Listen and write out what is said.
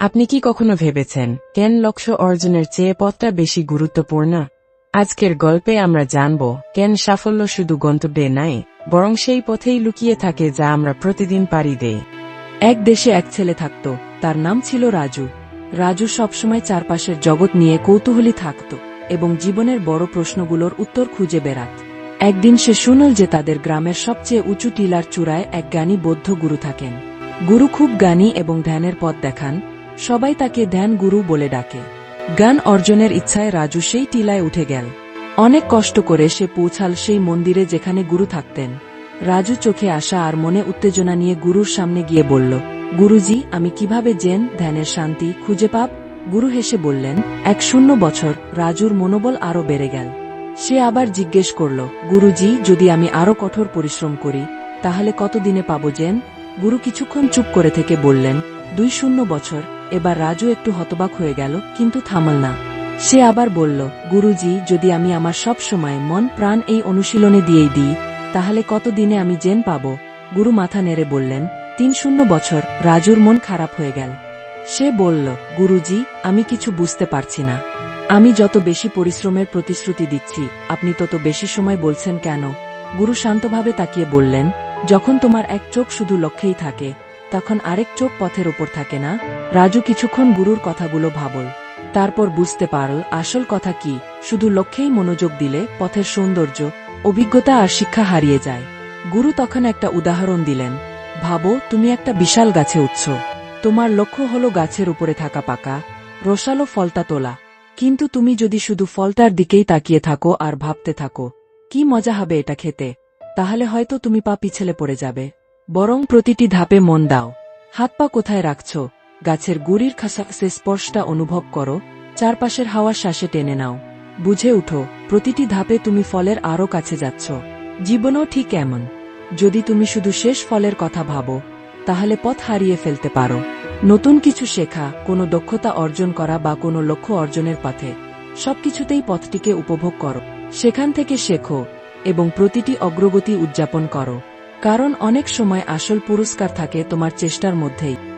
আপনি কি কখনো ভেবেছেন, কেন লক্ষ্য অর্জনের চেয়ে পথটা বেশি গুরুত্বপূর্ণ? আজকের গল্পে আমরা জানব, কেন সাফল্য শুধু গন্তব্যে নাই, বরং সেই পথেই লুকিয়ে থাকে যা আমরা প্রতিদিন পাড়ি দেই। এক দেশে এক ছেলে থাকত, তার নাম ছিল রাজু। রাজু সবসময় চারপাশের জগৎ নিয়ে কৌতূহলী থাকত এবং জীবনের বড় প্রশ্নগুলোর উত্তর খুঁজে বেড়াত। একদিন সে শুনল যে তাদের গ্রামের সবচেয়ে উঁচু টিলার চূড়ায় এক জ্ঞানী বৌদ্ধ গুরু থাকেন। গুরু খুব জ্ঞানী এবং ধ্যানের পথ দেখান সবাই তাকে ধ্যান গুরু বলে ডাকে। জ্ঞান অর্জনের ইচ্ছায় রাজু সেই টিলায় উঠে গেল। অনেক কষ্ট করে সে পৌঁছাল সেই মন্দিরে যেখানে গুরু থাকতেন। রাজু চোখে আসা আর মনে উত্তেজনা নিয়ে গুরুর সামনে গিয়ে বলল, গুরুজি, আমি কীভাবে জেন, ধ্যানের শান্তি খুঁজে পাব? গুরু হেসে বললেন, এক শূন্য বছর, রাজুর মনোবল আরও বেড়ে গেল। সে আবার জিজ্ঞেস করল, গুরুজি, যদি আমি আরও কঠোর পরিশ্রম করি, তাহলে কতদিনে পাবো জেন? গুরু কিছুক্ষণ চুপ করে থেকে বললেন, দুই শূন্য বছর এবার রাজু একটু হতবাক হয়ে গেল, কিন্তু থামাল না। সে আবার বলল, গুরুজি, যদি আমি আমার সব সময় মন, প্রাণ এই অনুশীলনে দিয়েই দিই, তাহলে কতদিনে আমি জেন পাব? গুরু মাথা নেড়ে বললেন, তিন শূন্য বছর, রাজুর মন খারাপ হয়ে গেল। সে বলল, গুরুজি, আমি কিছু বুঝতে পারছি না। আমি যত বেশি পরিশ্রমের প্রতিশ্রুতি দিচ্ছি, আপনি তত বেশি সময় বলছেন কেন? গুরু শান্তভাবে তাকিয়ে বললেন, যখন তোমার এক চোখ শুধু লক্ষ্যেই থাকে তখন আরেক চোখ পথের ওপর থাকে না। রাজু কিছুক্ষণ গুরুর কথাগুলো ভাবল। তারপর বুঝতে পারল আসল কথা কি। শুধু লক্ষ্যেই মনোযোগ দিলে পথের সৌন্দর্য, অভিজ্ঞতা আর শিক্ষা হারিয়ে যায়। গুরু তখন একটা উদাহরণ দিলেন। ভাবো, তুমি একটা বিশাল গাছে উঠছ। তোমার লক্ষ্য হলো গাছের উপরে থাকা পাকা, রসালো ফলটা তোলা। কিন্তু তুমি যদি শুধু ফলটার দিকেই তাকিয়ে থাকো আর ভাবতে থাকো, কি মজা হবে এটা খেতে? তাহলে হয়তো তুমি পা পিছলে পড়ে যাবে। বরং প্রতিটি ধাপে মন দাও। হাত পা কোথায় রাখছ? গাছের গুড়ির খাসাখসে স্পর্শটা অনুভব করো। চারপাশের হাওয়া শ্বাসে টেনে নাও। বুঝে উঠো, প্রতিটি ধাপে তুমি ফলের আরও কাছে যাচ্ছ। জীবনও ঠিক এমন। যদি তুমি শুধু শেষ ফলের কথা ভাবো, তাহলে পথ হারিয়ে ফেলতে পারো। নতুন কিছু শেখা, কোনো দক্ষতা অর্জন করা বা কোনো লক্ষ্য অর্জনের পথে। সবকিছুতেই পথটিকে উপভোগ করো। সেখান থেকে শেখো এবং প্রতিটি অগ্রগতি উদযাপন করো। কারণ অনেক সময় আসল পুরস্কার থাকে তোমার চেষ্টার মধ্যেই।